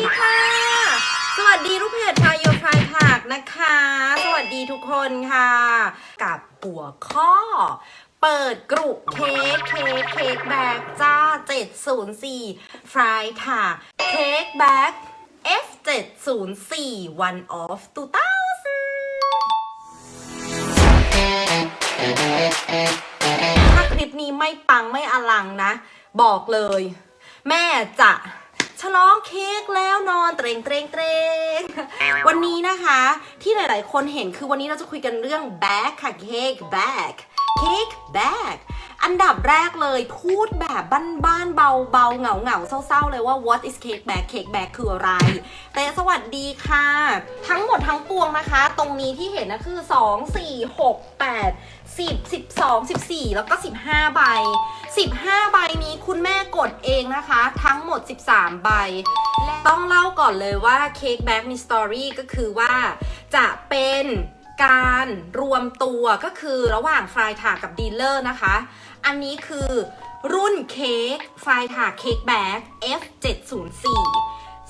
ดีค่ะ สวัสดีลูกเพจพายโยพายผักนะคะ สวัสดีทุกคนค่ะ กับหัวข้อ เปิดกรุเค้กเค้กเค้กแบกจ้า 704ฟรายค่ะ เค้กแบก F704 one off 2000ถ้าคลิปนี้ไม่ปังไม่อลังนะ บอกเลย แม่จะ ฉลองเค้กแล้วนอนเตรงเตรงเตรงวันนี้นะคะที่หลาย ๆ คนเห็นคือวันนี้เราจะคุยกันเรื่องแบกค่ะเค้กแบกเค้กแบก อันดับแรกเลยพูดแบบบ้านๆเบาๆเหงาเหงาๆเศร้าๆ เลยว่า what is cake bag cake bag คืออะไร แต่สวัสดีค่ะ ทั้งหมดทั้งปวงนะคะ ตรงนี้ที่เห็นนะคือ 2 4 6 8 10 12 14 แล้วก็ 15 ใบ 15 ใบนี้คุณแม่กดเองนะคะ ทั้งหมด 13 ใบ ต้องเล่าก่อนเลยว่าเค้กแบ็กมีสตอรี่ก็คือว่าจะเป็นการรวมตัวก็คือระหว่างฟรายถากับดีลเลอร์นะคะ อันนี้คือรุ่นเค้กไฟรายถาเค้กแบ็ก F704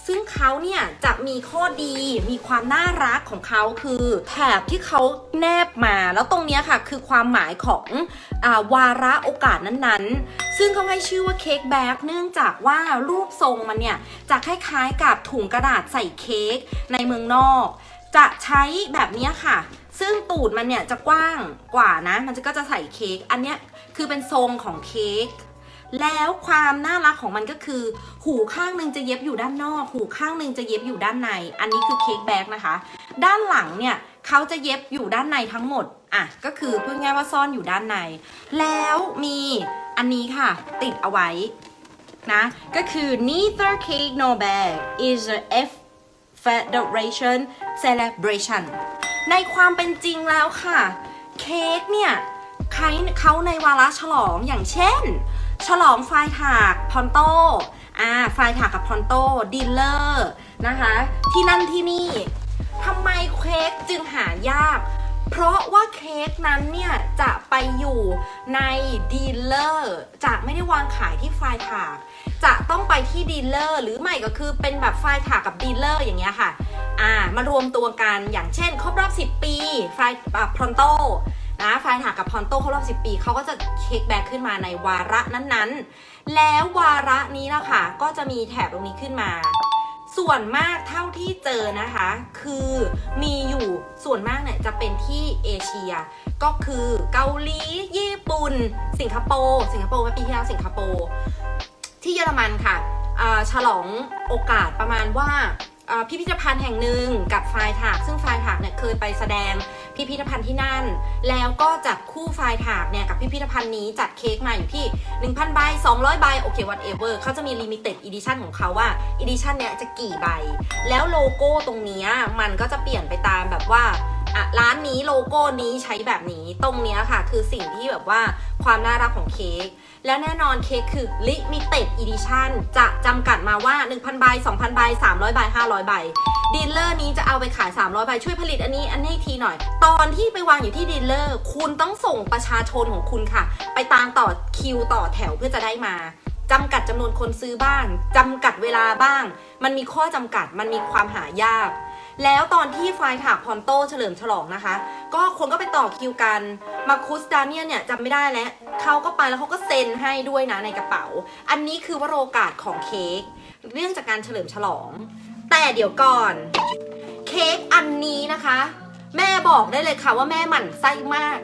ซึ่งเขาเนี่ยจะมีข้อดีมีความน่ารักของเขาคือแถบที่เขาแนบมา แล้วตรงนี้ค่ะคือความหมายของอาวาระโอกาสนั้นๆ ซึ่งเขาให้ชื่อว่าเค้กแบ็กเนื่องจากว่ารูปทรงมันเนี่ย จะคล้ายๆกับถุงกระดาษใส่เค้กในเมืองนอก จะใช้แบบนี้ค่ะ ซึ่งตูดมันเนี่ยจะกว้างกว่านะ มันก็จะใส่เค้ก อันเนี้ยคือเป็นทรงของเค้ก แล้วความน่ารักของมันก็คือ หูข้างหนึ่งจะเย็บอยู่ด้านนอก หูข้างหนึ่งจะเย็บอยู่ด้านใน อันนี้คือเค้กแบ็กนะคะ ด้านหลังเนี่ยเขาจะเย็บอยู่ด้านในทั้งหมด อะ ก็คือพูดง่ายว่าซ่อนอยู่ด้านใน แล้วมีอันนี้ค่ะ ติดเอาไว้นะ ก็คือ neither cake nor bag is a F Federation celebration ในความเป็นจริงแล้วค่ะ เค้กเนี่ยใครเขาในวาระฉลองอย่างเช่น ฉลองไฟถากพอนโตอ่าไฟถากกับพอนโตดีลเลอร์นะคะ ที่นั่นที่นี่ทำไมเค้กจึงหายาก เพราะว่าเค้กนั้นเนี่ยจะไปอยู่ในดีลเลอร์จะไม่ได้วางขายที่ไฟถาก จะต้องไปที่ดีลเลอร์หรือไม่ก็คือเป็นแบบไฟถากกับดีลเลอร์อย่างเงี้ยค่ะอ่ามารวมตัวกันอย่างเช่น ครบรอบ 10 ปีไฟพรอนโตนะไฟถากกับพรอนโตครบรอบ 10 ปีเขาก็จะเค้กแบกขึ้นมาในวาระนั้นๆ แล้ววาระนี้นะคะก็จะมีแถบตรงนี้ขึ้นมา ส่วนมากเท่าที่เจอนะคะ คือมีอยู่ส่วนมากเนี่ยจะเป็นที่เอเชีย ก็คือเกาหลี ญี่ปุ่น สิงคโปร์สิงคโปร์เมื่อปีที่แล้วสิงคโปร์ที่เยอรมันค่ะฉลองโอกาสประมาณว่า พิพิธภัณฑ์แห่งหนึ่งกับไฟล์ถาก ซึ่งไฟล์ถากเนี่ยเคยไปแสดงพิพิธภัณฑ์ที่นั่น แล้วก็จัดคู่ไฟล์ถากเนี่ยกับพิพิธภัณฑ์นี้จัดเค้กมาอยู่ที่ 1,000ใบ200ใบโอเค whatever เขาจะมี limited edition ของเขาว่า edition เนี่ยจะกี่ใบ แล้วโลโก้ตรงนี้มันก็จะเปลี่ยนไปตามแบบว่าร้านนี้โลโก้นี้ใช้แบบนี้ตรงเนี้ยค่ะ คือสิ่งที่แบบว่าความน่ารักของเค้ก แล้วแน่นอนเค้กคือ limited edition จะจำกัดมาว่า 1,000 ใบ 2,000 ใบ 300 ใบ 500 ใบ ดีลเลอร์นี้จะเอาไปขาย 300 ใบ ช่วยผลิตอันนี้อันนี้ทีหน่อย ตอนที่ไปวางอยู่ที่ดีลเลอร์ คุณต้องส่งประชาชนของคุณค่ะ ไปตามต่อคิวต่อแถวเพื่อจะได้มาจำกัดจำนวนคนซื้อบ้างจำกัดเวลาบ้าง มันมีข้อจำกัด มันมีความหายาก แล้วตอนที่ไฟล์ถากพรอนโตเฉลิมฉลองนะคะ ก็คนก็ไปต่อคิวกัน มาคุสดาเนียนเนี่ยจำไม่ได้แล้วเขาก็ไปแล้วเขาก็เซ็นให้ด้วยนะในกระเป๋า อันนี้คือวโรกาสของเค้กเรื่องจากการเฉลิมฉลอง แต่เดี๋ยวก่อน เค้กอันนี้นะคะ แม่บอกได้เลยค่ะว่าแม่หมั่นไส้มาก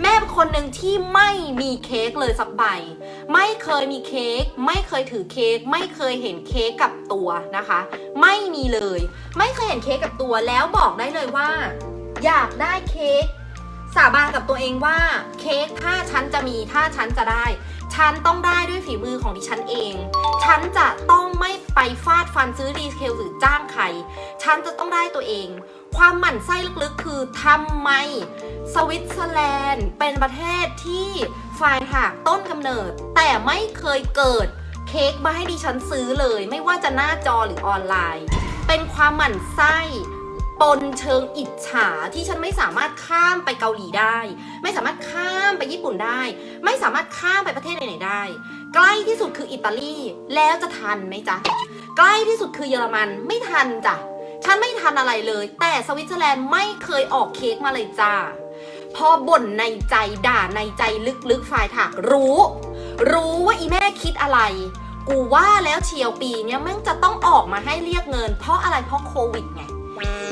แม่เป็นคนหนึ่งที่ไม่มีเค้กเลยสักใบ ไม่เคยมีเค้กไม่เคยถือเค้กไม่เคยเห็นเค้กกับตัวนะคะ ไม่มีเลย ไม่เคยเห็นเค้กกับตัวแล้วบอกได้เลยว่า อยากได้เค้กสาบานกับตัวเองว่าเค้กถ้าฉันจะมีถ้าฉันจะได้ ฉันต้องได้ด้วยฝีมือของดิฉันเอง ฉันจะต้องไม่ไปฟาดฟันซื้อดีเทลหรือจ้างใคร ฉันจะต้องได้ตัวเอง ความหมั่นไส้ลึกๆ คือทำไมสวิตเซอร์แลนด์เป็นประเทศที่ฝ่ายหากต้นกำเนิด แต่ไม่เคยเกิดเค้กมาให้ดิฉันซื้อเลย ไม่ว่าจะหน้าจอหรือออนไลน์ เป็นความหมั่นไส้ปนเชิงอิจฉาที่ฉันไม่สามารถข้ามไปเกาหลีได้ ไม่สามารถข้ามไปญี่ปุ่นได้ ไม่สามารถข้ามไปประเทศไหนๆได้ ใกล้ที่สุดคืออิตาลีแล้วจะทันไหมจ๊ะใกล้ที่สุดคือเยอรมันไม่ทันจ้ะ ฉันไม่ทันอะไรเลย แต่สวิตเซอร์แลนด์ไม่เคยออกเค้กมาเลยจ้า พอบ่นในใจด่าในใจลึกๆฝ่ายถักรู้ รู้ว่าอีแม่คิดอะไร กูว่าแล้วเชียวปีเนี้ยแม่งจะต้องออกมาให้เรียกเงิน เพราะอะไรเพราะโควิดไง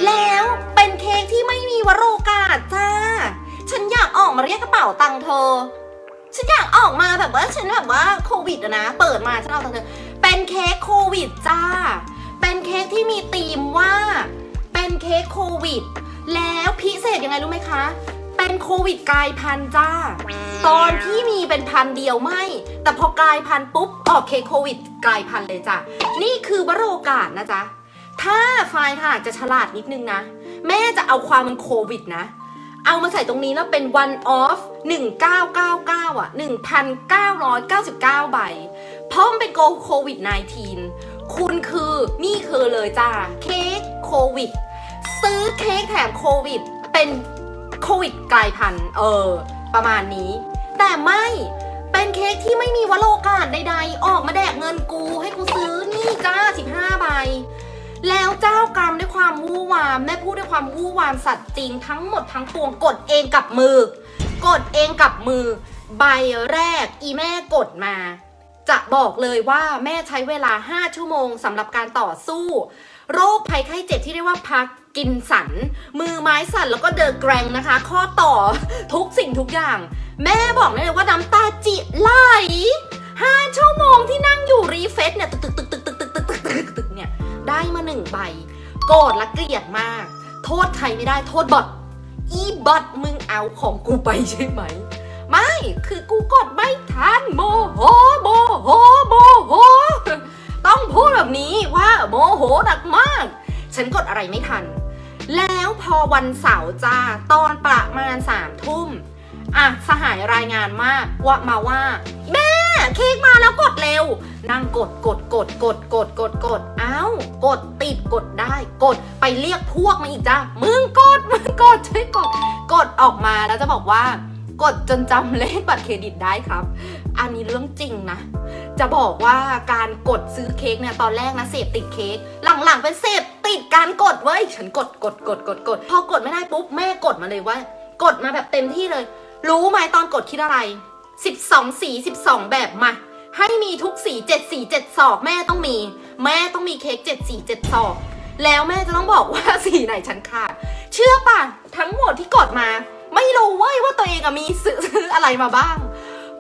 แล้วเป็นเค้กที่ไม่มีวโรกาสจ้า ฉันอยากออกมาเรียกกระเป๋าตังค์เธอ ฉันอยากออกมาแบบว่าฉันแบบว่าโควิดอะนะ เปิดมาฉันเอาตังค์เธอ เป็นเค้กโควิดจ้า เป็นเค้กที่มีธีมว่าเป็นเค้กโควิด แล้วพิเศษยังไงรู้ไหมคะ เป็นโควิดกลายพันธุ์จ้า ตอนที่มีเป็นพันเดียวไม่ แต่พอกลายพันธุ์ปุ๊บออกเค้กโควิดกลายพันธุ์เลยจ้ะ นี่คือวโรกาสนะจ๊ะ ถ้าไฟล์ถ้าจะฉลาดนิดนึงนะ แม่จะเอาความมันโควิดนะเอามาใส่ตรงนี้แล้วเป็น one off 1999 อะ 1,999 ใบ เพราะมันเป็นโกโควิด 19 คุณคือนี่คือเลยจ้าเค้กโควิด ซื้อเค้กแถมโควิด เป็นโควิดกลายพันธุ์เออ ประมาณนี้ แต่ไม่เป็นเค้กที่ไม่มีวโรกาสใดๆ ออกมาแดกเงินกูให้กูซื้อนี่จ้า 15 ใบ แล้วเจ้ากรรมด้วยความวู่วามแม่พูดด้วยความวู่วามสัตว์จริงทั้งหมดทั้งปวงกดเองกับมือ กดเองกับมือ ใบแรกอีแม่กดมา จะบอกเลยว่าแม่ใช้เวลา 5 ชั่วโมงสำหรับการต่อสู้ โรคภัยไข้เจ็บที่เรียกว่าพักกินสัน มือไม้สันแล้วก็เดินแกรงนะคะ ข้อต่อทุกสิ่งทุกอย่าง แม่บอกเลยว่าน้ำตาจิไหลห้าชั่วโมงที่นั่งอยู่รีเฟซเนี่ยตึกตึกตึกตึกตึกตึกตึกตึกตึกตึกเนี่ยได้มาหนึ่งใบโกรธและเกลียดมาก โทษใครไม่ได้โทษบอทอีบอทมึงเอาของกูไปใช่ไหม คือกูกดไม่ทันโมโหโมโหโมโห ต้องพูดแบบนี้ว่าโมโหหนักมาก ฉันกดอะไรไม่ทัน แล้วพอวันเสาร์จ้าตอนประมาณสามทุ่มอะสหายรายงานมากว่ามาว่าแม่เค้กมาแล้วกดเร็ว นั่งกดกดกดกดกดกดกดอ้าวกดติดกดได้ กดไปเรียกพวกมาอีกจ้ามึงกดมึงกดช่วยกด กดออกมาแล้วจะบอกว่า กดจนจำเลขบัตรเครดิตได้ครับ อันนี้เรื่องจริงนะ จะบอกว่าการกดซื้อเค้กเนี่ยตอนแรกนะเสพติดเค้กหลังๆเป็นเสพติดการกดเว้ยฉันกดกดกดกดกดพอกดไม่ได้ปุ๊บแม่กดมาเลยว่า กดมาแบบเต็มที่เลย รู้ไหมตอนกดคิดอะไร 12 สี 12 แบบมาให้มีทุกสี7สี7ศอกแม่ต้องมี แม่ต้องมีเค้ก7สี7ศอกแล้วแม่จะต้องบอกว่าสีไหนฉันขาด เชื่อป่ะ ทั้งหมดที่กดมา ไม่รู้เว้ยว่าตัวเองอะมีซื้อซื้ออะไรมาบ้าง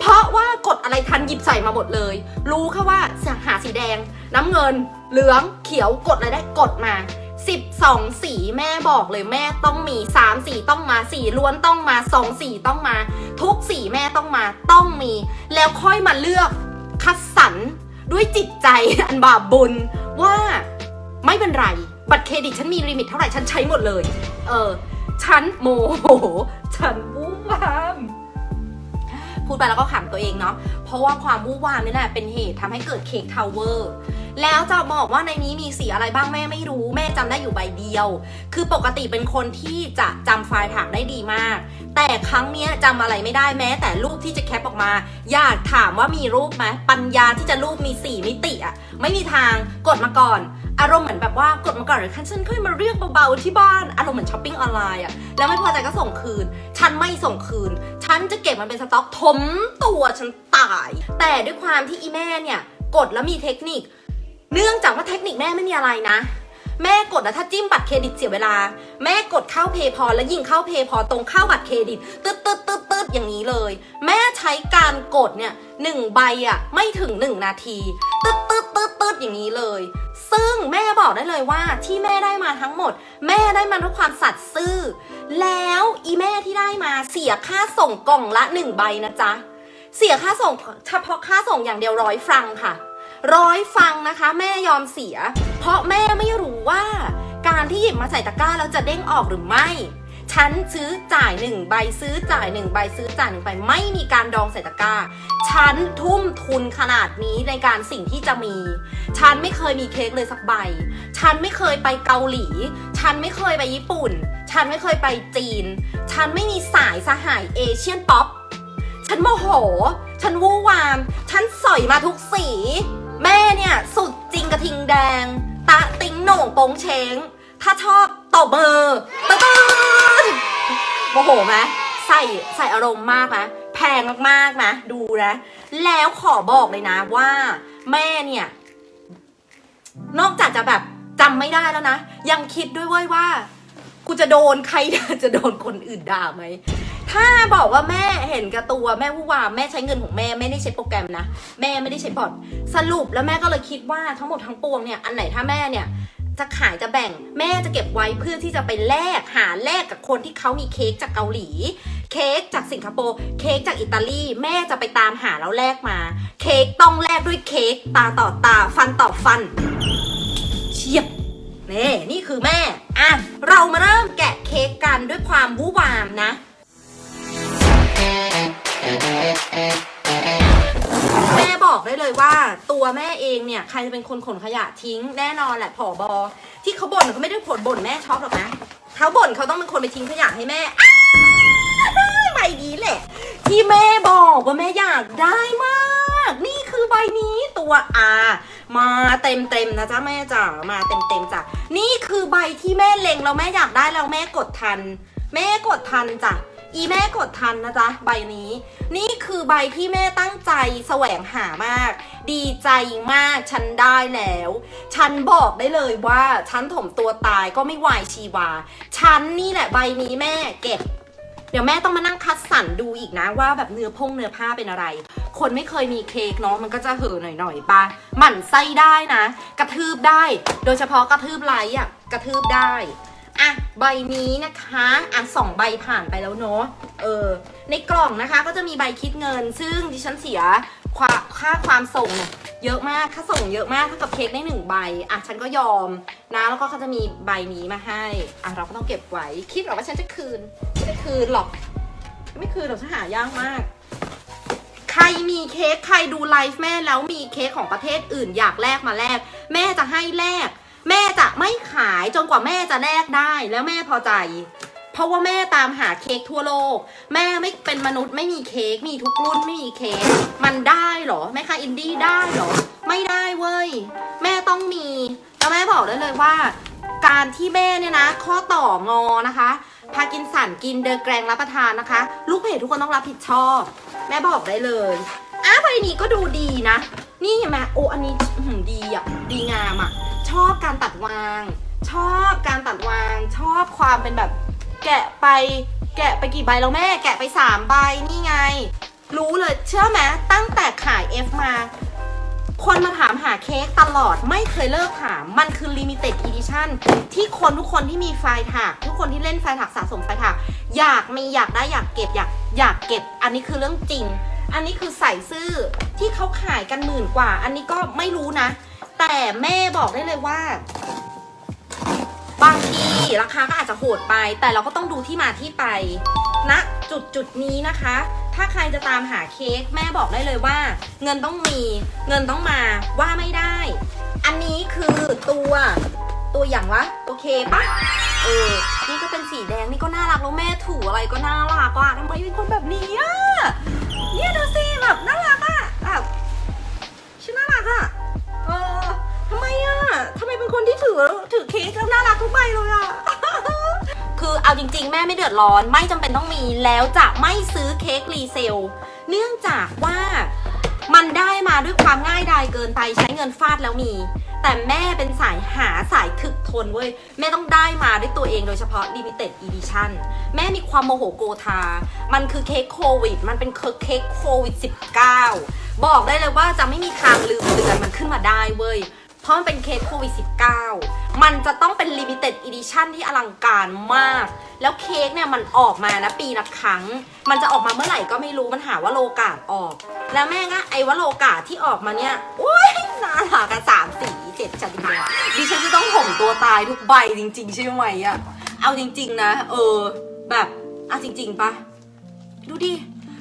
เพราะว่ากดอะไรทันหยิบใส่มาหมดเลย รู้แค่ว่าหาสีแดง น้ำเงิน เหลืองเขียวกดอะไรได้กดมา 12 สีแม่บอกเลยแม่ต้องมี 3 สีต้องมาสีล้วนต้องมา 2 สีต้องมา ทุกสีแม่ต้องมาต้องมี แล้วค่อยมาเลือกคัดสรรด้วยจิตใจอันบาปบุญว่าไม่เป็นไร บัตรเครดิตฉันมีลิมิตเท่าไหร่ฉันใช้หมดเลย เออ ฉันโมโห ฉันวู่วาม พูดไปแล้วก็ขำตัวเองเนาะ เพราะว่าความวู่วามนี่แหละเป็นเหตุทำให้เกิดเค้กทาวเวอร์ แล้วจะบอกว่าในนี้มีสีอะไรบ้างแม่ไม่รู้ แม่จำได้อยู่ใบเดียว คือปกติเป็นคนที่จะจำไฟล์ถักได้ดีมาก แต่ครั้งนี้ยจำอะไรไม่ได้แม้ แต่รูปที่จะแคปออกมา อยากถามว่ามีรูปไหมปัญญาที่จะรูปมีสี่มิติอะไม่มีทางกดมาก่อน อารมณ์เหมือนแบบว่ากดมาก่อนหรือคันฉันค่อยมาเรียกเบาๆที่บ้าน อารมณ์เหมือนช้อปปิ้งออนไลน์อะแล้วไม่พอใจก็ส่งคืน ฉันไม่ส่งคืน ฉันจะเก็บมันเป็นสต็อกถมตัวฉันตาย แต่ด้วยความที่อีแม่เนี่ยกดแล้วมีเทคนิค เนื่องจากว่าเทคนิคแม่ไม่มีอะไรนะ แม่กดแล้วถ้าจิ้มบัตรเครดิตเสียเวลา แม่กดเข้าเพย์พอแล้วยิงเข้าเพย์พอตรงเข้าบัตรเครดิตตึ๊ดตึ๊ดตึ๊ดตึ๊ดอย่างนี้เลย แม่ใช้การกดเนี่ยหนึ่งใบอะไม่ถึงหนึ่งนาที ตึ๊ดตึ๊ดตึ๊ดตึ๊ดอย่างนี้เลย ซึ่งแม่บอกได้เลยว่าที่แม่ได้มาทั้งหมด แม่ได้มาด้วยความสัตย์ซื่อ แล้วอีแม่ที่ได้มาเสียค่าส่งกล่องละหนึ่งใบนะจ๊ะ เสียค่าส่งเฉพาะค่าส่งอย่างเดียวร้อยฟรังค่ะร้อยฟังนะคะ แม่ยอมเสีย เพราะแม่ไม่รู้ว่าการที่หยิบมาใส่ตะกร้าแล้วจะเด้งออกหรือไม่ ฉันซื้อจ่ายหนึ่งใบซื้อจ่ายหนึ่งใบซื้อจ่ายหนึ่งใบไม่มีการดองใส่ตะกร้า ฉันทุ่มทุนขนาดนี้ในการสิ่งที่จะมี ฉันไม่เคยมีเค้กเลยสักใบ ฉันไม่เคยไปเกาหลี ฉันไม่เคยไปญี่ปุ่น ฉันไม่เคยไปจีน ฉันไม่มีสายสหายเอเชียนป๊อป ฉันโมโห ฉันวู่วาม ฉันสอยมาทุกสี แม่เนี่ยสุดจริงกระทิงแดง ตะติงโหน่งโปงเชง ถ้าชอบตบมือตะตืนโมโหไหมใส่ใส่อารมณ์มากนะแพงมากๆนะดูนะ แล้วขอบอกเลยนะว่า แม่เนี่ย นอกจากจะแบบจำไม่ได้แล้วนะ ยังคิดด้วยเว้ยว่ากูจะโดนใครจะโดนคนอื่นด่าไหมถ้าบอกว่าแม่เห็นกับตัวแม่ผู้ว่าแม่ใช้เงินของแม่ไม่ได้ใช้โปรแกรมนะแม่ไม่ได้ใช้บอทสรุปแล้วแม่ก็เลยคิดว่าทั้งหมดทั้งปวงเนี่ยอันไหนถ้าแม่เนี่ย จะขายจะแบ่งแม่จะเก็บไว้เพื่อที่จะไปแลกหาแลกกับคนที่เขามีเค้กจากเกาหลี เค้กจากสิงคโปร์เค้กจากอิตาลี แม่จะไปตามหาแล้วแลกมา เค้กต้องแลกด้วยเค้กตาต่อตาฟันต่อฟันเฉียบนี่นี่คือแม่อะเรามาเริ่มแกะเค้กกันด้วยความวู่วามนะ แม่บอกได้เลยว่าตัวแม่เองเนี่ยใครจะเป็นคนขนขยะทิ้งแน่นอนแหละผอบอที่เขาบ่นเขาไม่ได้ผลบ่นแม่ชอบหรอกนะเขาบ่นเขาต้องเป็นคนไปทิ้งขยะให้แม่อ้าใบนี้แหละ ที่แม่บอกว่าแม่อยากได้มาก นี่คือใบนี้ตัวอามาเต็มเต็มนะจ๊ะแม่จ๋ามาเต็มเต็มจ้ะนี่คือใบที่แม่เล็งแล้วแม่อยากได้แล้วแม่กดทัน แม่กดทันจ้ะ อีแม่กดทันนะจ๊ะใบนี้ นี่คือใบที่แม่ตั้งใจแสวงหามาก ดีใจมากฉันได้แล้ว ฉันบอกได้เลยว่าฉันถมตัวตายก็ไม่วายชีวา ฉันนี่แหละใบนี้แม่เก็บ เดี๋ยวแม่ต้องมานั่งคัดสรรดูอีกนะว่าแบบเนื้อพงเนื้อผ้าเป็นอะไร คนไม่เคยมีเค้กเนาะมันก็จะเห่อหน่อยๆปะหมั่นไส้ได้นะ กระทืบได้ โดยเฉพาะกระทืบไลท์อะกระทืบได้ อะใบนี้นะคะอะสองใบผ่านไปแล้วเนาะเออในกล่องนะคะก็จะมีใบคิดเงิน ซึ่งดิฉันเสียค่าค่าความส่งเนี่ยเยอะมากค่าส่งเยอะมากเท่ากับเค้กได้หนึ่งใบอะฉันก็ยอมนะแล้วก็เขาจะมีใบนี้มาให้อะเราก็ต้องเก็บไว้คิดหรอว่าฉันจะคืนไม่คืนหรอก ไม่คืนหรอกฉันหายากมาก ใครมีเค้กใครดูไลฟ์แม่แล้วมีเค้กของประเทศอื่นอยากแลกมาแลกแม่จะให้แลก แม่จะไม่ขายจนกว่าแม่จะแลกได้แล้วแม่พอใจ เพราะว่าแม่ตามหาเค้กทั่วโลก แม่ไม่เป็นมนุษย์ไม่มีเค้กมีทุกรุ่นไม่มีเค้กมันได้เหรอแม่ค้าอินดี้ได้เหรอ ไม่ได้เว้ย แม่ต้องมี แล้วแม่บอกได้เลยว่า การที่แม่เนี่ยนะ ข้อต่องอนะคะพากินสันกินเดินแกรงรับประทานนะคะ ลูกเพจทุกคนต้องรับผิดชอบ แม่บอกได้เลยอ้าใบนี้ก็ดูดีนะ นี่เห็นไหมโอ้อันนี้ดีอะดีงามอะ ชอบการตัดวาง ชอบการตัดวาง ชอบความเป็นแบบ แกะไป แกะไปกี่ใบแล้วแม่ แกะไปสามใบนี่ไง รู้เลยเชื่อไหมตั้งแต่ขาย F มา คนมาถามหาเค้กตลอดไม่เคยเลิกถาม มันคือ limited edition ที่คนทุกคนที่มีไฟล์ถัก ทุกคนที่เล่นไฟล์ถักสะสมไฟล์ถัก อยากมีอยากได้อยากเก็บอยากอยากเก็บ อันนี้คือเรื่องจริง อันนี้คือใส่ซื่อที่เขาขายกันหมื่นกว่า อันนี้ก็ไม่รู้นะ แต่แม่บอกได้เลยว่า บางทีราคาก็อาจจะโหดไป แต่เราก็ต้องดูที่มาที่ไปณนะจุดจุดนี้นะคะ ถ้าใครจะตามหาเค้กแม่บอกได้เลยว่า เงินต้องมีเงินต้องมาว่าไม่ได้ อันนี้คือตัวตัวอย่างวะโอเคปะเออ นี่ก็เป็นสีแดงนี่ก็น่ารักแล้วแม่ถูอะไรก็น่ารักอะทำไมเป็นคนแบบนี้อะเนี่ยดูสิแบบน่ารัก ทำไมเป็นคนที่ถือถือเค้กแล้วน่ารักทุกใบเลยอะ คือเอาจริง ๆ แม่ไม่เดือดร้อน ไม่จำเป็นต้องมีแล้วจะไม่ซื้อเค้กรีเซล เนื่องจากว่ามันได้มาด้วยความง่ายดายเกินไปใช้เงินฟาดแล้วมี แต่แม่เป็นสายหาสายถึกทนเว้ย แม่ต้องได้มาด้วยตัวเองโดยเฉพาะ limited edition แม่มีความโมโหโกธา มันคือเค้กโควิด มันเป็นเค้กโควิด 19 บอกได้เลยว่าจะไม่มีทางลืมเดือนมันขึ้นมาได้เว้ย เพราะมันเป็นเค้กโควิด 19 มันจะต้องเป็น limited edition ที่อลังการมาก แล้วเค้กเนี่ยมันออกมานะปีละครั้ง มันจะออกมาเมื่อไหร่ก็ไม่รู้ มันหาว่าโลกาดออก แล้วแม่งอะไอ้ว่าโลกาดที่ออกมาเนี่ยโอ้ยน่ารักกันสามสีเจ็ดจัดจริงๆดิฉันจะต้องห่มตัวตายทุกใบจริง ๆ ใช่ไหมอะเอาจริง ๆ นะ เออ แบบอะจริง ๆปะดูดิ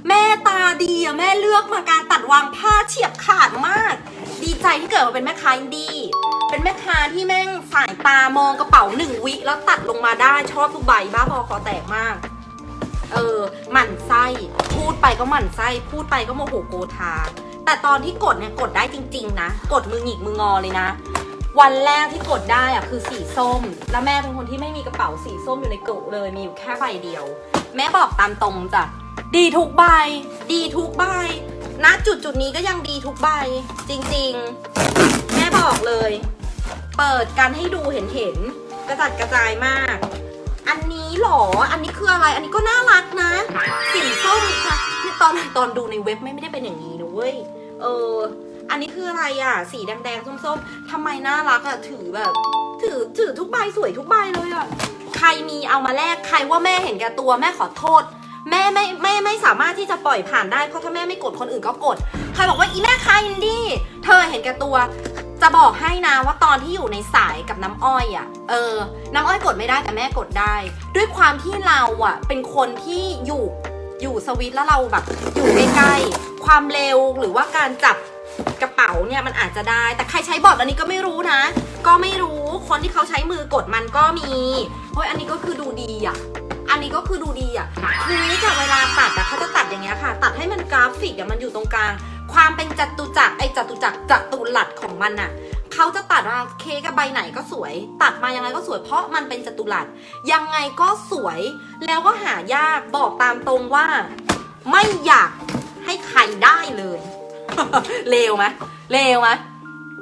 แม่ตาดีอะแม่เลือกมาการตัดวางผ้าเฉียบขาดมาก ดีใจที่เกิดมาเป็นแม่ค้าอินดี้เป็นแม่ค้าที่แม่งสายตามองกระเป๋าหนึ่งวิแล้วตัดลงมาได้ชอบทุกใบบ้าบอคอแตกมาก เออหมั่นไส้พูดไปก็หมั่นไส้พูดไปก็โมโหโกธาแต่ตอนที่กดเนี่ยกดได้จริง ๆ นะ กดมือหงิกมืองอเลยนะ วันแรกที่กดได้อะคือสีส้ม แล้วแม่เป็นคนที่ไม่มีกระเป๋าสีส้มอยู่ในกระเลยมีอยู่แค่ใบเดียว แม่บอกตามตรงจ้ะดีทุกใบ ดีทุกใบ ณจุดจุดนี้ก็ยังดีทุกใบ จริงๆ แม่บอกเลย เปิดกันให้ดูเห็นเห็นๆกระจัดกระจายมาก อันนี้หรอ อันนี้คืออะไร อันนี้ก็น่ารักนะสีส้มค่ะนี่ตอนตอนดูในเว็บไม่ไม่ได้เป็นอย่างนี้นะเว้ย เออ อันนี้คืออะไรอะ สีแดงๆส้มๆทำไมน่ารักอะ ถือแบบ ถือถือทุกใบสวยทุกใบเลยอะ ใครมีเอามาแลก ใครว่าแม่เห็นแก่ตัวแม่ขอโทษ แม่ไม่ไม่ไม่สามารถที่จะปล่อยผ่านได้เพราะถ้าแม่ไม่กดคนอื่นก็กดใครบอกว่าอีแม่คาอินดี้เธอเห็นแก่ตัว จะบอกให้นะว่าตอนที่อยู่ในสายกับน้ำอ้อยอะ่ะ เออ น้ำอ้อยกดไม่ได้แต่แม่กดได้ ด้วยความที่เราอะ่ะ เป็นคนที่อยู่อยู่สวิตแล้วเราแบบอยู่ใกล้ๆความเร็วหรือว่าการจับกระเป๋าเนี่ยมันอาจจะได้ แต่ใครใช้บอร์ดอันนี้ก็ไม่รู้นะ ก็ไม่รู้คนที่เขาใช้มือกดมันก็มีเฮ้ยอันนี้ก็คือดูดีอะ อันนี้ก็คือดูดีอะทีนี้กับเวลาตัดอะเขาจะตัดอย่างเงี้ยค่ะ ตัดให้มันกราฟิกอะมันอยู่ตรงกลาง ความเป็นจัตุจักรไอ้จัตุจักรจัตุรัสของมันอะเขาจะตัดมาเค้กกับใบไหนก็สวย ตัดมายังไงก็สวย เพราะมันเป็นจัตุรัสยังไงก็สวย แล้วก็หายากบอกตามตรงว่า ไม่อยากให้ใครได้เลยเลวไหมเลวไหม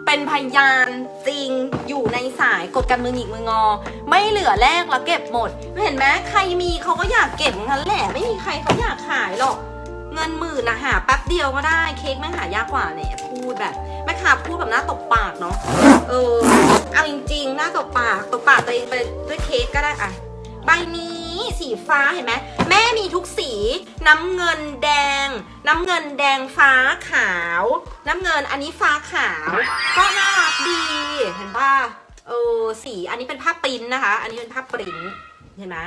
เป็นพยานจริงอยู่ในสายกดกันมือหงิกมืองอ ไม่เหลือแลกแล้วเก็บหมด เห็นไหมใครมีเขาก็อยากเก็บงั้นแหละไม่มีใครเขาอยากขายหรอก เงินหมื่นนะหาแป๊บเดียวก็ได้เค้กแม่หายากกว่าเนี่ยพูดแบบแม่ค้าพูดแบบหน้าตบปากเนาะเออเอาจริงๆหน้าตบปากตบปากไปไปด้วยเค้กก็ได้อะ ใบนี้สีฟ้าเห็นไหมแม่มีทุกสี น้ำเงินแดง น้ำเงินแดงฟ้าขาว น้ำเงินอันนี้ฟ้าขาว ก็น่ารักดีเห็นป่ะเออสีอันนี้เป็นภาพปริ้นนะคะ อันนี้เป็นภาพปริ้นเห็นไหม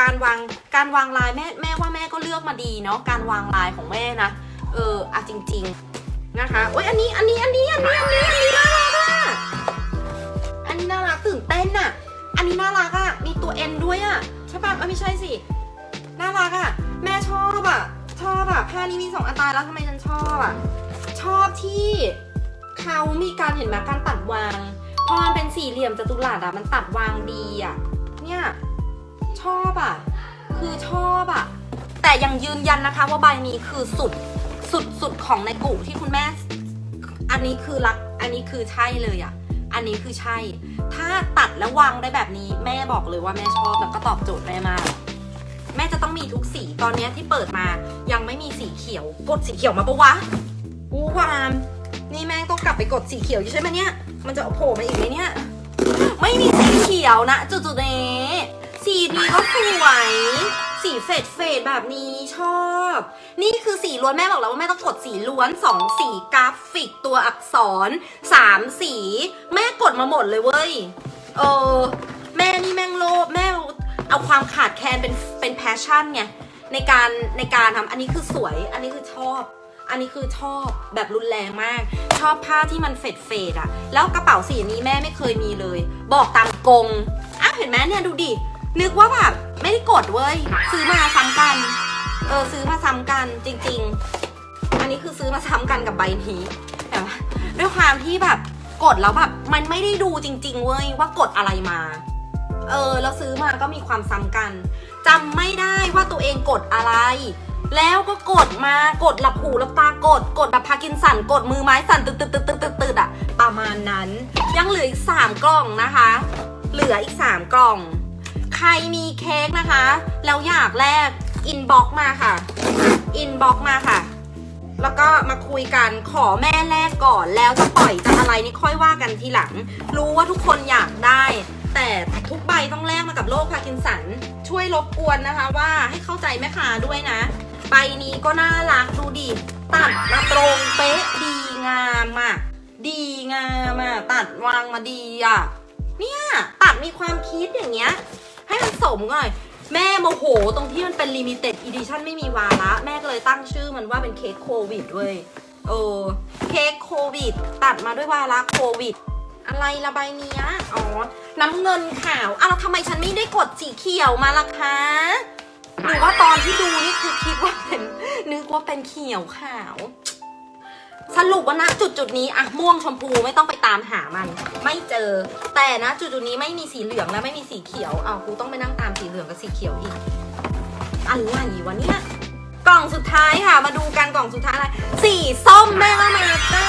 การวางการวางลายแม่แม่ว่าแม่ก็เลือกมาดีเนาะการวางลายของแม่นะเอออะจริง ๆนะคะโอ้ยอันนี้อันนี้อันนี้อันนี้อันนี้อันนี้น่ารักอะอันนี้น่ารักตื่นเต้นอะ อันนี้น่ารักอะมีตัว N ด้วยอะใช่ปะเออไม่ใช่สิ น่ารักอะแม่ชอบอะชอบอะผ้านี้มีสองอันตายแล้วทำไมฉันชอบอะชอบที่เขามีการเห็นไหมการตัดวาง พอมันเป็นสี่เหลี่ยมจัตุรัสอะมันตัดวางดีอะเนี่ย ชอบอะคือชอบอะแต่ยังยืนยันนะคะว่าใบนี้คือสุด สุดสุดของในกลุ่มที่คุณแม่ อันนี้คือรัก อันนี้คือใช่เลยอะ อันนี้คือใช่ ถ้าตัดแล้ววางได้แบบนี้แม่บอกเลยว่าแม่ชอบแล้วก็ตอบโจทย์แม่มาก แม่จะต้องมีทุกสีตอนนี้ที่เปิดมายังไม่มีสีเขียวกดสีเขียวมาปะวะอู้ความนี่แม่ต้องกลับไปกดสีเขียวใช่ไหมเนี่ย มันจะโผล่มาอีกไหมเนี่ย ไม่มีสีเขียวนะจุดๆนี้สีนี้ก็สวย สีเฟดเฟดแบบนี้ชอบ นี่คือสีล้วนแม่บอกแล้วว่าแม่ต้องกดสีล้วนสองสีกราฟิกตัวอักษรสามสี แม่กดมาหมดเลยเว้ย เออ แม่นี่แม่งโลภแม่เอาความขาดแคลนเป็นเป็นแพชชั่นไงในการในการทำอันนี้คือสวย อันนี้คือชอบ อันนี้คือชอบแบบรุนแรงมาก ชอบผ้าที่มันเฟดเฟดอะแล้วกระเป๋าสีนี้แม่ไม่เคยมีเลย บอกตามกงอ้าวเห็นไหมเนี่ยดูดิ นึกว่าแบบไม่ได้กดเว้ย ซื้อมาซ้ำกัน เออซื้อมาซ้ำกันจริง ๆ อันนี้คือซื้อมาซ้ำกันกับใบนี้แต่ว่าด้วยความที่แบบกดแล้วแบบมันไม่ได้ดูจริง ๆ เว้ยว่ากดอะไรมา เออแล้วซื้อมาก็มีความซ้ำกันจำไม่ได้ว่าตัวเองกดอะไร แล้วก็กดมากดหลับหูหลับตากดกดแบบพากินสันกดมือไม้สั่นตึดตึดตึดตึดตึดตึดอะประมาณนั้น ยังเหลืออีกสามกล่องนะคะ เหลืออีกสามกล่อง ใครมีเค้กนะคะแล้วอยากแลกอินบ็อกมาค่ะ อินบ็อกมาค่ะ แล้วก็มาคุยกันขอแม่แลกก่อนแล้วจะปล่อยจะอะไรนี่ค่อยว่ากันทีหลัง รู้ว่าทุกคนอยากได้ แต่ทุกใบต้องแลกมากับโรคพาร์กินสัน ช่วยรบกวนนะคะว่าให้เข้าใจแม่ค้าด้วยนะ ใบนี้ก็น่ารักดูดิตัดมาตรงเป๊ะดีงามอะดีงามอะตัดวางมาดีอะเนี่ยตัดมีความคิดอย่างเงี้ย ให้มันสมหน่อย แม่โมโหตรงที่มันเป็นลิมิเต็ดอีดิชั่นไม่มีวาระแม่ก็เลยตั้งชื่อมันว่าเป็นเค้กโควิดเว้ยเออเค้กโควิด ตัดมาด้วยวาระโควิด อะไรละใบเนี้ยอ๋อ น้ำเงินขาวอ้าวแล้วทำไมฉันไม่ได้กดสีเขียวมาล่ะคะหรือว่าตอนที่ดูนี่คือคิดว่าเป็นนึกว่าเป็นเขียวขาว สรุปว่านะจุดจุดนี้อะม่วงชมพูไม่ต้องไปตามหามัน ไม่เจอ แต่นะจุดจุดนี้ไม่มีสีเหลืองและไม่มีสีเขียวอ้าวกูต้องไปนั่งตามสีเหลืองกับสีเขียวอีกอะไรวะเนี่ยกล่องสุดท้ายค่ะ มาดูกันกล่องสุดท้ายอะไรสีส้มแม่ละมาจ้า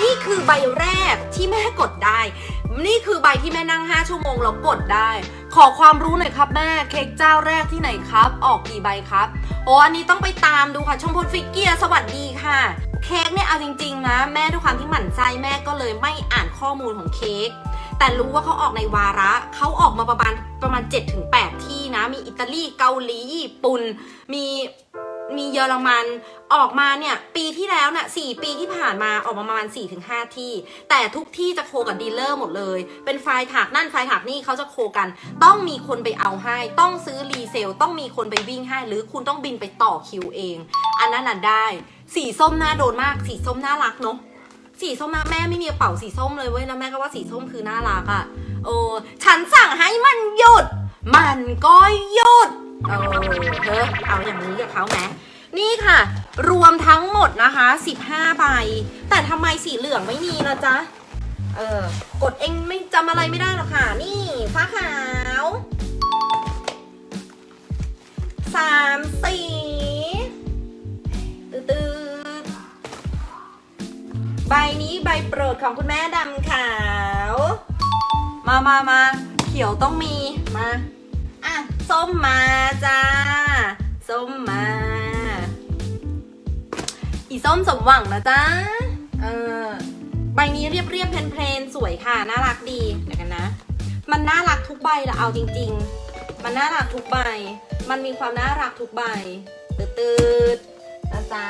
นี่คือใบแรกที่แม่กดได้ นี่คือใบที่แม่นั่ง 5 ชั่วโมงแล้วกดได้ ขอความรู้หน่อยครับแม่เค้กเจ้าแรกที่ไหนครับ ออกกี่ใบครับ โอ้อันนี้ต้องไปตามดูค่ะ ชมพูฟิกเกียสวัสดีค่ะ เค้กเนี่ยเอาจริงๆนะแม่ด้วยความที่หมั่นไส้แม่ก็เลยไม่อ่านข้อมูลของเค้กแต่รู้ว่าเขาออกในวาระเขาออกมาประมาณประมาณ 7-8 ที่นะ มีอิตาลีเกาหลีญี่ปุ่นมี มีเยอรมันออกมาเนี่ยปีที่แล้วน่ะสปีที่ผ่านมาออกมาประมาณ 4-5 ที่ แต่ทุกที่จะโคกับดีลเลอร์หมดเลย เป็นไฟล์ถักนั่นไฟล์ถักนี่เขาจะโคกัน ต้องมีคนไปเอาให้ ต้องซื้อรีเซล ต้องมีคนไปวิ่งให้ หรือคุณต้องบินไปต่อคิวเอง อันนั้นน่ะได้ สีส้มน่าโดนมาก สีส้มน่ารักเนาะสีส้มนะแม่ไม่มีกระเป๋าสีส้มเลยเว้ยแล้วแม่ก็ว่าสีส้มคือน่ารักอะ่ะโอ้ฉันสั่งให้มันหยุด มันก็หยุด เออเธอเอาอย่างนี้กับเขาไหมนี่ค่ะ รวมทั้งหมดนะคะ 15 ใบ แต่ทำไมสีเหลืองไม่มีนะจ๊ะ เออ กดเองไม่จำอะไรไม่ได้หรอกค่ะ นี่ฟ้าขาวสามสีตืดๆใบนี้ใบโปรดของคุณแม่ดำขาว มามามาเขียวต้องมี มา อะ ส้มมาจ้า ส้มมา อีส้มสมหวังนะจ้าเออใบนี้เรียบเรียบๆเพลนๆสวยค่ะ น่ารักดีเดี๋ยวกันนะ มันน่ารักทุกใบละเอาจริง ๆ มันน่ารักทุกใบ มันมีความน่ารักทุกใบตืดๆนะจ๊ะ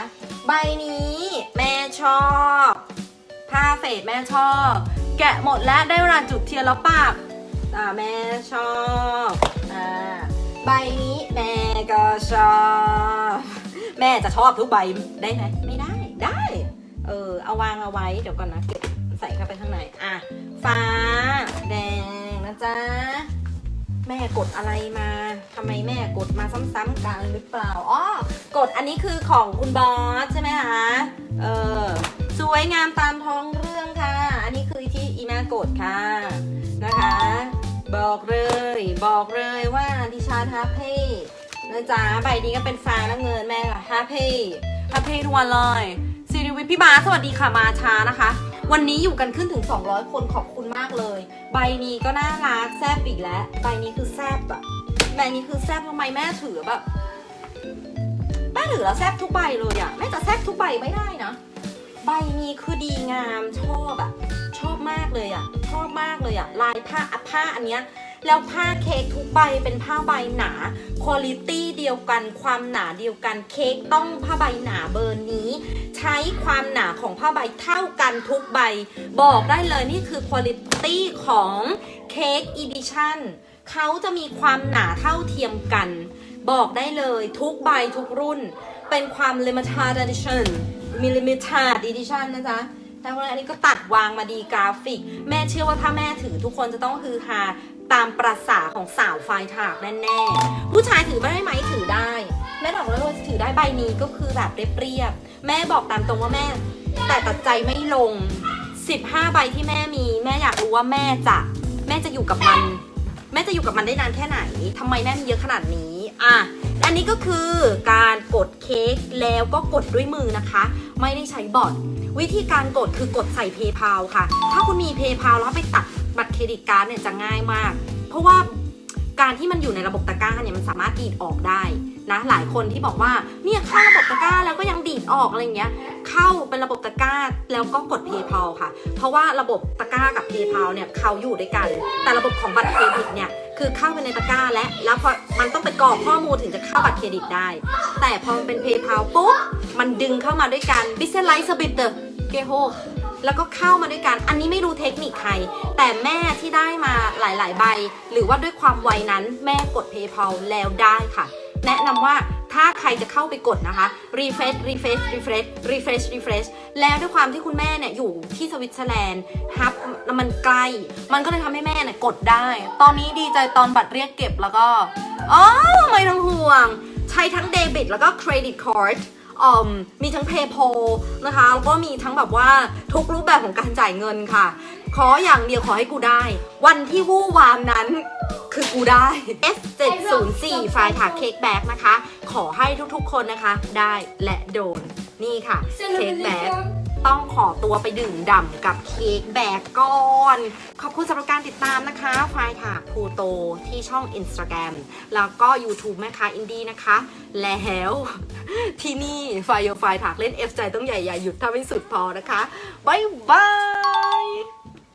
ใบนี้แม่ชอบผ้าเฟดแม่ชอบ แกะหมดแล้วได้เวลาจุดเทียนแล้วปากอ่าแม่ชอบ อ่าใบนี้แม่ก็ชอบแม่จะชอบทุกใบได้ไหมไม่ได้ได้ เออเอาวางเอาไว้เดี๋ยวก่อนนะเก็บใส่เข้าไปข้างในอะฟ้า แดงนะจ๊ะแม่กดอะไรมาทำไมแม่กดมาซ้ำๆกันหรือเปล่าอ๋อกดอันนี้คือของคุณบอสใช่ไหมคะเออสวยงามตามท้องเรื่องค่ะ อันนี้คือที่อีแม่กดค่ะนะคะ บอกเลย บอกเลยว่าดิฉันฮับพี่นะจ๊ะใบนี้ก็เป็นฟ้าและเงินแม่ค่ะฮับพี่ฮับพี่ทุกวันเลยซีรีวิทพี่บาสสวัสดีค่ะมาช้านะคะ วันนี้อยู่กันขึ้นถึง 200 คนขอบคุณมากเลย ใบนี้ก็น่ารักแซบอีกแล้ว ใบนี้คือแซบอะใบนี้คือแซบทำไมแม่ถือแบบแม่ถือแล้วแซบทุกใบเลยอะแม่จะแซบทุกใบไม่ได้นะ ใบนี้คือดีงามชอบอะ ชอบมากเลยอะชอบมากเลยอะลายผ้าอะผ้าอันเนี้ยแล้วผ้าเค้กทุกใบเป็นผ้าใบหนาคุณลิตี้เดียวกัน ความหนาเดียวกัน เค้กต้องผ้าใบหนาเบอร์นี้ ใช้ความหนาของผ้าใบเท่ากันทุกใบ บอกได้เลยนี่คือคุณลิตี้ของเค้กอีดิชั่นเขาจะมีความหนาเท่าเทียมกัน บอกได้เลยทุกใบทุกรุ่น เป็นความ limited edition มี limited edition นะจ๊ะ แต่ว่าอันนี้ก็ตัดวางมาดีกราฟิก แม่เชื่อว่าถ้าแม่ถือทุกคนจะต้องฮือฮาตามประษาของสาวไฟถากแน่ๆ ผู้ชายถือได้ไหมถือได้ แม่บอกแล้วว่าถือได้ใบนี้ก็คือแบบเรียบๆ แม่บอกตามตรงว่าแม่ แต่ตัดใจไม่ลง 15 ใบที่แม่มี แม่อยากรู้ว่าแม่จะ แม่จะอยู่กับมัน แม่จะอยู่กับมันได้นานแค่ไหนทำไมแม่มีเยอะขนาดนี้อะอันนี้ก็คือการกดเค้กแล้วก็กดด้วยมือนะคะ ไม่ได้ใช้บอทวิธีการกดคือกดใส่ PayPal ค่ะ ถ้าคุณมี PayPal แล้วไปตัดบัตรเครดิตการ์ดเนี่ยจะง่ายมาก เพราะว่าการที่มันอยู่ในระบบตะกร้าเนี่ยมันสามารถดีดออกได้ นะหลายคนที่บอกว่าเนี่ยเข้าระบบตะกร้าแล้วก็ยังดีดออกอะไรเงี้ยเข้าเป็นระบบตะกร้าแล้วก็กด PayPal ค่ะ เพราะว่าระบบตะกร้ากับ PayPal เนี่ยเขาอยู่ด้วยกัน แต่ระบบของบัตรเครดิตเนี่ยคือเข้าไปในตะกร้าและแล้วพอมันต้องไปกรอกข้อมูลถึงจะเข้าบัตรเครดิตได้ แต่พอมันเป็น PayPal ปุ๊บมันดึงเข้ามาด้วยกัน b i s e l i z e b i t เกโฮแล้วก็เข้ามาด้วยกัน อันนี้ไม่รู้เทคนิคใคร แต่แม่ที่ได้มาหลาย ๆ ใบ หรือว่าด้วยความไวนั้นแม่กด PayPal แล้วได้ค่ะ แนะนำว่าถ้าใครจะเข้าไปกดนะคะ refresh refresh refresh refresh refresh แล้วด้วยความที่คุณแม่เนี่ยอยู่ที่สวิตเซอร์แลนด์ฮับมันใกล้มันก็เลยทำให้แม่เนี่ยกดได้ ตอนนี้ดีใจตอนบัตรเรียกเก็บแล้วก็อ๋อไม่ต้องห่วง ใช้ทั้งเดบิตแล้วก็เครดิตคอร์ดมมีทั้ง PayPal นะคะแล้วก็มีทั้งแบบว่าทุกรูปแบบของการจ่ายเงินค่ะ ขออย่างเดียวขอให้กูได้ วันที่วู่วามนั้น คือกูได้ F704 ไฟล์ถากเค้กแบ็กนะคะ ขอให้ทุกๆคนนะคะ ได้และโดน นี่ค่ะ เค้กแบ็กต้องขอตัวไปดื่มด่ำกับเค้กแบกก่อน ขอบคุณสำหรับการติดตามนะคะไฟล์ถากพูโตที่ช่อง Instagram แล้วก็ YouTube แม่ค้าอินดี้นะคะ แล้วที่นี่ไฟล์ไฟล์ถากเล่น F ใจต้องใหญ่ ๆ หยุดถ้าไม่สุดพอนะคะ บ๊ายบาย